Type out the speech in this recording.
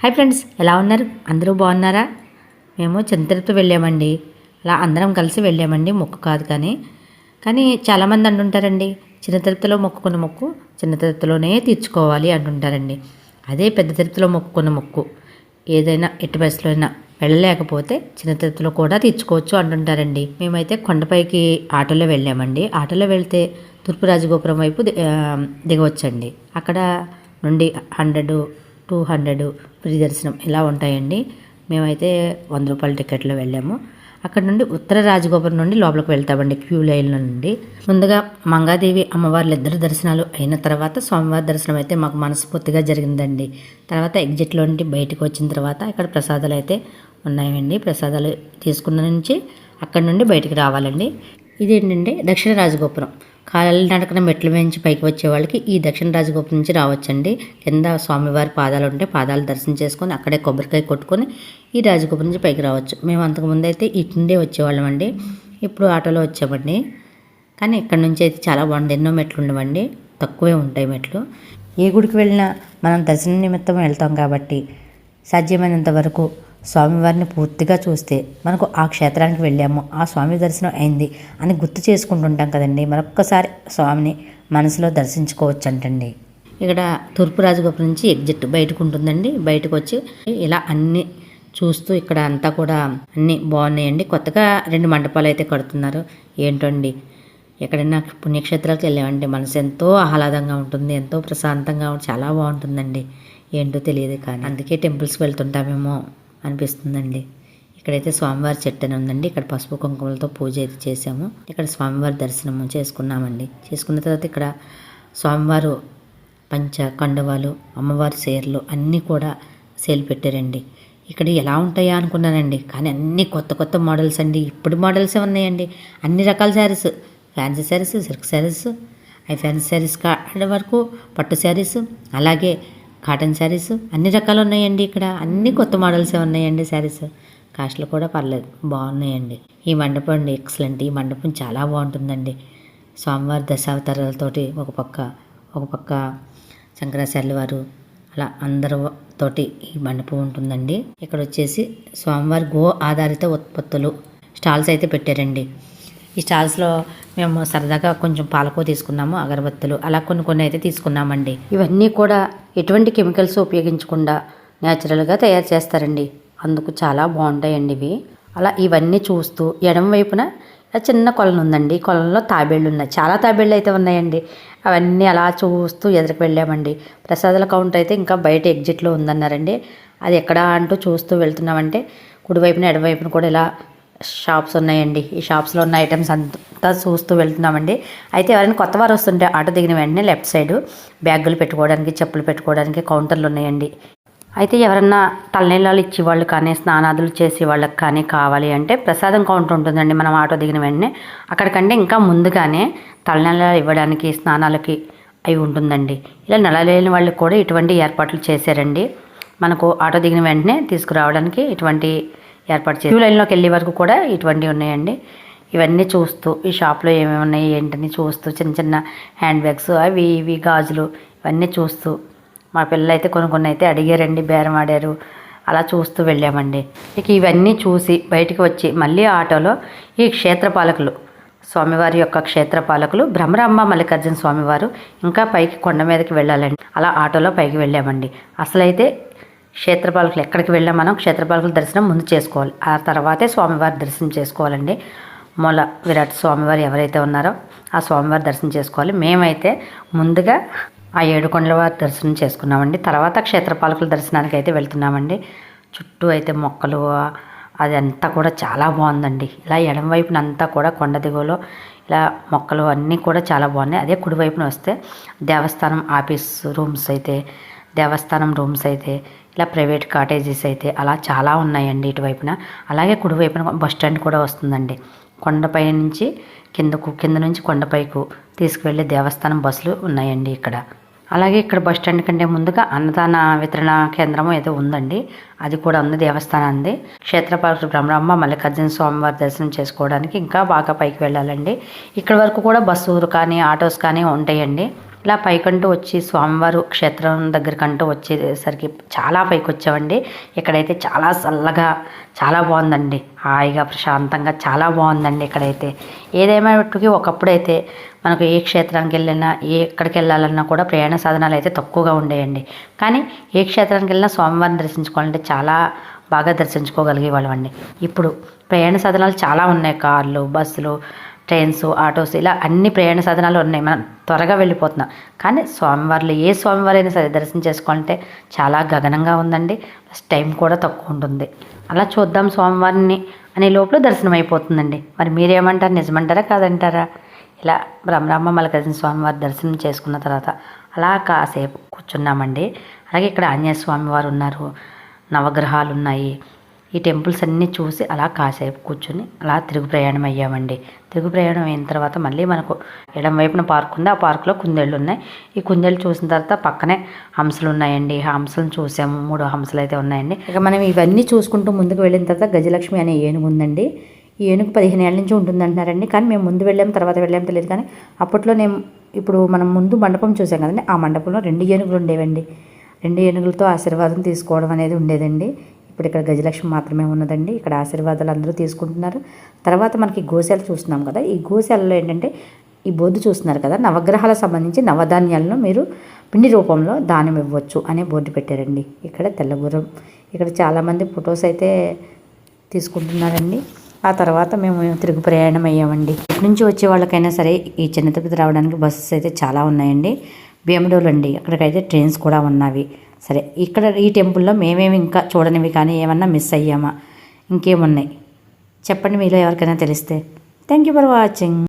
Hi friends ఎలా ఉన్నారు? అందరూ బాగున్నారా? మేము చిన్నతిరుపతి వెళ్ళామండి. అలా అందరం కలిసి వెళ్ళామండి మొక్కు కాదు కానీ. కానీ చాలామంది అంటుంటారండి చిన్న తిరుపతిలో మొక్కుకున్న మొక్కు చిన్న తిరుపతిలోనే తీర్చుకోవాలి అంటుంటారండి. అదే పెద్ద తిరుపతిలో మొక్కుకున్న మొక్కు. ఏదైనా ఎట్టి బస్సులో అయినా వెళ్ళలేకపోతే చిన్న తిరుపతిలో కూడా తీర్చుకోవచ్చు అంటుంటారండి. మేమైతే కొండపైకి ఆటోలో వెళ్ళామండి. ఆటోలో వెళ్తే తూర్పు రాజగోపురం వైపు దిగవచ్చండి. అక్కడ నుండి హండ్రెడ్ టూ హండ్రెడ్ ఫ్రీ దర్శనం ఇలా ఉంటాయండి. మేమైతే వంద రూపాయల టికెట్లో వెళ్ళాము. అక్కడ నుండి ఉత్తర రాజగోపురం నుండి లోపలికి వెళ్తామండి క్యూ లైన్ నుండి. ముందుగా మంగాదేవి అమ్మవార్ల ఇద్దరు దర్శనాలు అయిన తర్వాత స్వామివారి దర్శనం అయితే మాకు మనస్ఫూర్తిగా జరిగిందండి. తర్వాత ఎగ్జిట్లో నుండి బయటకు వచ్చిన తర్వాత ఇక్కడ ప్రసాదాలు అయితే ఉన్నాయండి. ప్రసాదాలు తీసుకున్న నుంచి అక్కడ నుండి బయటికి రావాలండి. ఇదేంటంటే దక్షిణ రాజగోపురం. కాలాలు నడకన మెట్లు నుంచి పైకి వచ్చే వాళ్ళకి ఈ దక్షిణ రాజగోపురం నుంచి రావచ్చండి. కింద స్వామివారి పాదాలు ఉంటే పాదాలు దర్శనం చేసుకొని అక్కడే కొబ్బరికాయ కొట్టుకొని ఈ రాజగోపురం నుంచి పైకి రావచ్చు. మేము అంతకుముందు అయితే ఇటు నుండే వచ్చేవాళ్ళం అండి ఇప్పుడు ఆటోలో వచ్చామండి. కానీ ఇక్కడ నుంచి అయితే చాలా బాగుంది. ఎన్నో మెట్లు ఉండవండి. తక్కువే ఉంటాయి మెట్లు. ఏ గుడికి వెళ్ళినా మనం దర్శన నిమిత్తం వెళ్తాం కాబట్టి సాధ్యమైనంత వరకు స్వామివారిని పూర్తిగా చూస్తే మనకు ఆ క్షేత్రానికి వెళ్ళాము ఆ స్వామి దర్శనం అయింది అని గుర్తు చేసుకుంటుంటాం కదండి. మరొక్కసారి స్వామిని మనసులో దర్శించుకోవచ్చు అంటండి ఇక్కడ తూర్పు రాజగోపు నుంచి ఎగ్జిట్ బయటకు ఉంటుందండి. బయటకు వచ్చి ఇలా అన్ని చూస్తూ ఇక్కడ అంతా కూడా అన్నీ బాగున్నాయండి. కొత్తగా రెండు మండపాలు అయితే కడుతున్నారు. ఏంటండి? ఎక్కడైనా పుణ్యక్షేత్రాలకు వెళ్ళామంటే మనసు ఎంతో ఆహ్లాదంగా ఉంటుంది ఎంతో ప్రశాంతంగా ఉంటుంది చాలా బాగుంటుందండి. ఏంటో తెలియదు కానీ అందుకే టెంపుల్స్కి వెళ్తుంటామేమో. అనిపిస్తుందండి. ఇక్కడైతే స్వామివారి చెట్టు అని ఉందండి. ఇక్కడ పసుపు కుంకుమలతో పూజ అయితే చేసాము ఇక్కడ స్వామివారి దర్శనము చేసుకున్నామండి. చేసుకున్న తర్వాత ఇక్కడ స్వామివారు పంచ కండువాలు అమ్మవారి చీరలు అన్నీ కూడా సేల్ పెట్టారండి. ఇక్కడ ఎలా ఉంటాయా అనుకున్నానండి. కానీ అన్ని కొత్త కొత్త మోడల్స్ అండి. ఇప్పుడు మోడల్సే ఉన్నాయండి. అన్ని రకాల saris. Fancy saris silk saris I fancy saris కాడ వరకు పట్టు శారీస్ అలాగే కాటన్ శారీస్ అన్ని రకాలు ఉన్నాయండి ఇక్కడ. అన్ని కొత్త మోడల్సే ఉన్నాయండి శారీస్. కాస్ట్లు కూడా పర్లేదు బాగున్నాయండి. ఈ మండపం అండి ఎక్సలెంట్. ఈ మండపం చాలా బాగుంటుందండి. స్వామివారి దశావతారాలతోటి ఒక పక్క ఒక పక్క శంకరాచార్యుల వారు అలా అందరితోటి ఈ మండపం ఉంటుందండి. ఇక్కడ వచ్చేసి స్వామివారి గో ఆధారిత ఉత్పత్తులు స్టాల్స్ అయితే పెట్టారండి. ఈ స్టాల్స్లో మేము సరదాగా కొంచెం పాలకో తీసుకున్నాము అగరబత్తులు అలా కొన్ని కొన్ని అయితే తీసుకున్నామండి. ఇవన్నీ కూడా ఎటువంటి కెమికల్స్ ఉపయోగించకుండా న్యాచురల్గా తయారు చేస్తారండి. అందుకు చాలా బాగుంటాయండి ఇవి. అలా ఇవన్నీ చూస్తూ ఎడం వైపున చిన్న కొలను ఉందండి. ఈ కొలంలో తాబేళ్ళు ఉన్నాయి. చాలా తాబేళ్ళు అయితే ఉన్నాయండి. అవన్నీ అలా చూస్తూ ఎదురుకు వెళ్ళామండి. ప్రసాదాల కౌంట్ అయితే ఇంకా బయట ఎగ్జిట్లో ఉందన్నారండి. అది ఎక్కడ అంటూ చూస్తూ వెళ్తున్నామంటే కుడివైపున ఎడమవైపున కూడా ఇలా షాప్స్ ఉన్నాయండి. ఈ షాప్స్లో ఉన్న ఐటమ్స్ అంతా చూస్తూ వెళ్తున్నామండి. అయితే ఎవరైనా కొత్త వారు వస్తుంటే ఆటో దిగిన వెంటనే లెఫ్ట్ సైడ్ బ్యాగులు పెట్టుకోవడానికి చెప్పులు పెట్టుకోవడానికి కౌంటర్లు ఉన్నాయండి. అయితే ఎవరన్నా తలనీళ్ళు ఇచ్చేవాళ్ళు కానీ స్నానాదులు చేసే వాళ్ళకి కానీ కావాలి అంటే ప్రసాదం కౌంటర్ ఉంటుందండి మనం ఆటో దిగిన వెంటనే. అక్కడికంటే ఇంకా ముందుగానే తలనీళ్ళు ఇవ్వడానికి స్నానాలకి అవి ఉంటుందండి. ఇలా నడలేని వాళ్ళకి కూడా ఇటువంటి ఏర్పాట్లు చేశారండి. మనకు ఆటో దిగిన వెంటనే తీసుకురావడానికి ఇటువంటి ఏర్పాటు చేసి క్యూ లైన్లోకి వెళ్ళే వరకు కూడా ఇటువంటివి ఉన్నాయండి. ఇవన్నీ చూస్తూ ఈ షాప్లో ఏమేమి ఉన్నాయి ఏంటని చూస్తూ చిన్న చిన్న హ్యాండ్ బ్యాగ్స్ అవి ఇవి గాజులు ఇవన్నీ చూస్తూ. మా పిల్లలు అయితే కొన్ని కొన్ని అయితే అడిగారండి బేరం ఆడారు. అలా చూస్తూ వెళ్ళామండి. ఇక ఇవన్నీ చూసి బయటికి వచ్చి మళ్ళీ ఆటోలో ఈ క్షేత్రపాలకులు స్వామివారి యొక్క క్షేత్రపాలకులు భ్రమరాంబ మల్లికార్జున స్వామివారు ఇంకా పైకి కొండ మీదకి వెళ్ళాలండి. అలా ఆటోలో పైకి వెళ్ళామండి. అసలైతే క్షేత్రపాలకులు ఎక్కడికి వెళ్ళా మనం క్షేత్రపాలకుల దర్శనం ముందు చేసుకోవాలి. ఆ తర్వాతే స్వామివారి దర్శనం చేసుకోవాలండి. మొల విరాట్ స్వామివారు ఎవరైతే ఉన్నారో ఆ స్వామివారి దర్శనం చేసుకోవాలి. మేమైతే ముందుగా ఆ ఏడుకొండల వారి దర్శనం చేసుకున్నామండి. తర్వాత క్షేత్రపాలకుల దర్శనానికి అయితే వెళ్తున్నామండి. చుట్టూ అయితే మొక్కలు అది అంతా కూడా చాలా బాగుందండి. ఇలా ఎడమవైపున అంతా కూడా కొండ దిగువలో ఇలా మొక్కలు అన్నీ కూడా చాలా బాగున్నాయి. అదే కుడివైపున వస్తే దేవస్థానం ఆఫీస్ రూమ్స్ అయితే దేవస్థానం రూమ్స్ అయితే ఇలా ప్రైవేట్ కాటేజెస్ అయితే అలా చాలా ఉన్నాయండి ఇటువైపున. అలాగే కుడివైపున బస్ స్టాండ్ కూడా వస్తుందండి. కొండపై నుంచి కిందకు కింద నుంచి కొండపైకు తీసుకువెళ్ళే దేవస్థానం బస్సులు ఉన్నాయండి ఇక్కడ. అలాగే ఇక్కడ బస్ స్టాండ్ కంటే ముందుగా అన్నదాన వితరణ కేంద్రం ఏదో ఉందండి. అది కూడా ఉంది దేవస్థానంది క్షేత్రపాలకుడు బ్రహ్మరామ మల్లికార్జున స్వామివారి దర్శనం చేసుకోవడానికి ఇంకా బాగా పైకి వెళ్ళాలండి. ఇక్కడ వరకు కూడా బస్సులు కానీ ఆటోస్ కానీ ఉంటాయండి. ఇలా పైకంటూ వచ్చి స్వామివారు క్షేత్రం దగ్గరకంటూ వచ్చేసరికి చాలా పైకి వచ్చామండి ఇక్కడైతే చాలా చల్లగా చాలా బాగుందండి. హాయిగా ప్రశాంతంగా చాలా బాగుందండి ఇక్కడైతే. ఏదేమైనప్పటికీ ఒకప్పుడైతే మనకు ఏ క్షేత్రానికి వెళ్ళినా ఏ ఎక్కడికి వెళ్ళాలన్నా కూడా ప్రయాణ సాధనాలు అయితే తక్కువగా ఉండేయండి. కానీ ఏ క్షేత్రానికి వెళ్ళినా స్వామివారిని దర్శించుకోవాలంటే చాలా బాగా దర్శించుకోగలిగేవాళ్ళం అండి ఇప్పుడు ప్రయాణ సాధనాలు చాలా ఉన్నాయి. కార్లు బస్సులు ట్రైన్స్ ఆటోస్ ఇలా అన్ని ప్రయాణ సాధనాలు ఉన్నాయి. మనం త్వరగా వెళ్ళిపోతున్నాం. కానీ స్వామివారిలో ఏ స్వామివారు అయినా సరే దర్శనం చేసుకోవాలంటే చాలా గగనంగా ఉందండి. ప్లస్ టైం కూడా తక్కువ ఉంటుంది. అలా చూద్దాం స్వామివారిని అనే లోపల దర్శనం అయిపోతుందండి. మరి మీరేమంటారు? నిజమంటారా? కాదంటారా? ఇలా బ్రహ్మరామ మలకృష్ణ స్వామివారి దర్శనం చేసుకున్న తర్వాత అలా కాసేపు కూర్చున్నామండి. అలాగే ఇక్కడ ఆంజనేయ స్వామి వారు ఉన్నారు. నవగ్రహాలు ఉన్నాయి. ఈ టెంపుల్స్ అన్నీ చూసి అలా కాసేపు కూర్చుని అలా తిరుగు ప్రయాణం అయ్యామండి. తిరుగు ప్రయాణం అయిన తర్వాత మళ్ళీ మనకు ఎడం వైపున పార్క్ ఉంది. ఆ పార్కులో కుందేళ్ళు ఉన్నాయి. ఈ కుందేళ్ళు చూసిన తర్వాత పక్కనే హంసలు ఉన్నాయండి. హంసలను చూసాము. మూడు హంసలు అయితే ఉన్నాయండి. ఇక మనం ఇవన్నీ చూసుకుంటూ ముందుకు వెళ్ళిన తర్వాత గజలక్ష్మి అనే ఏనుగు ఉందండి. ఈ ఏనుగు పదిహేను ఏళ్ళ నుంచి ఉంటుందంటున్నారండి. కానీ మేము ముందు వెళ్ళాం తర్వాత వెళ్ళాం తెలియదు కానీ అప్పట్లో నేను ఇప్పుడు మనం ముందు మండపం చూసాం కదండి. ఆ మండపంలో రెండు ఏనుగులు ఉండేవండి. రెండు ఏనుగులతో ఆశీర్వాదం తీసుకోవడం అనేది ఉండేదండి. ఇప్పుడు ఇక్కడ గజలక్ష్మి మాత్రమే ఉన్నదండి. ఇక్కడ ఆశీర్వాదాలు అందరూ తీసుకుంటున్నారు. తర్వాత మనకి గోశాల చూస్తున్నాం కదా. ఈ గోశాలలో ఏంటంటే ఈ బోర్డు చూస్తున్నారు కదా. నవగ్రహాలకు సంబంధించి నవధాన్యాలను మీరు పిండి రూపంలో దానం ఇవ్వచ్చు అనే బోర్డు పెట్టారండి. ఇక్కడ తెల్లగుర్రం ఇక్కడ చాలామంది ఫొటోస్ అయితే తీసుకుంటున్నారండి. ఆ తర్వాత మేము తిరుగు ప్రయాణం అయ్యామండి. ఇటు నుంచి వచ్చే వాళ్ళకైనా సరే ఈ చిన్న తిరుపతి రావడానికి బస్సెస్ అయితే చాలా ఉన్నాయండి. భీమడోలు అండి అక్కడికైతే ట్రైన్స్ కూడా ఉన్నవి. సరే ఇక్కడ ఈ టెంపుల్లో మేమేమి ఇంకా చూడనివి కానీ ఏమన్నా మిస్ అయ్యామా? ఇంకేమున్నాయి? చెప్పండి మీలో ఎవరికైనా తెలిస్తే. Thank you for watching